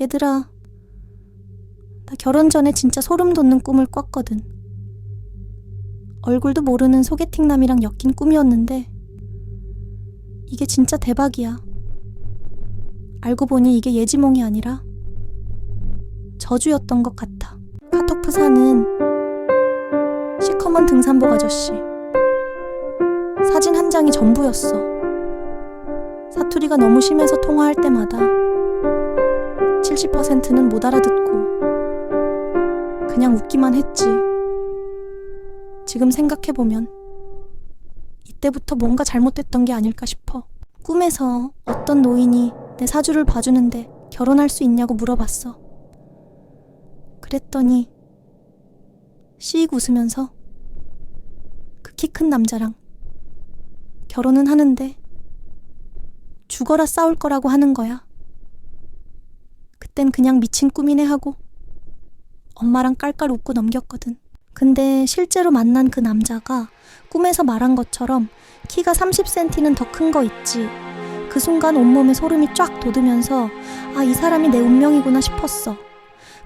얘들아, 나 결혼 전에 진짜 소름 돋는 꿈을 꿨거든. 얼굴도 모르는 소개팅남이랑 엮인 꿈이었는데, 이게 진짜 대박이야. 알고 보니 이게 예지몽이 아니라 저주였던 것 같아. 카톡프 사는 시커먼 등산복 아저씨. 사진 한 장이 전부였어. 사투리가 너무 심해서 통화할 때마다 70%는 못 알아듣고 그냥 웃기만 했지. 지금 생각해보면 이때부터 뭔가 잘못됐던 게 아닐까 싶어. 꿈에서 어떤 노인이 내 사주를 봐주는데 결혼할 수 있냐고 물어봤어. 그랬더니 씩 웃으면서 그 키 큰 남자랑 결혼은 하는데 죽어라 싸울 거라고 하는 거야. 그땐 그냥 미친 꿈이네 하고 엄마랑 깔깔 웃고 넘겼거든. 근데 실제로 만난 그 남자가 꿈에서 말한 것처럼 키가 30cm는 더 큰 거 있지. 그 순간 온몸에 소름이 쫙 돋으면서 아, 이 사람이 내 운명이구나 싶었어.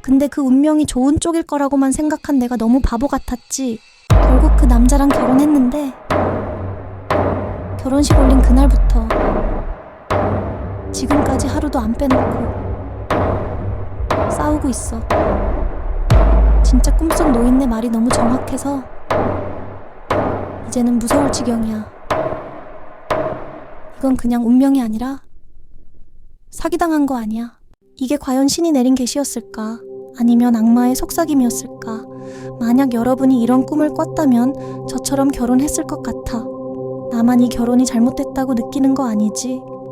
근데 그 운명이 좋은 쪽일 거라고만 생각한 내가 너무 바보 같았지. 결국 그 남자랑 결혼했는데 결혼식 올린 그날부터 지금까지 하루도 안 빼놓고 싸우고 있어. 진짜 꿈속 노인네 말이 너무 정확해서 이제는 무서울 지경이야. 이건 그냥 운명이 아니라 사기당한 거 아니야. 이게 과연 신이 내린 계시였을까? 아니면 악마의 속삭임이었을까? 만약 여러분이 이런 꿈을 꿨다면 저처럼 결혼했을 것 같아. 나만 이 결혼이 잘못됐다고 느끼는 거 아니지?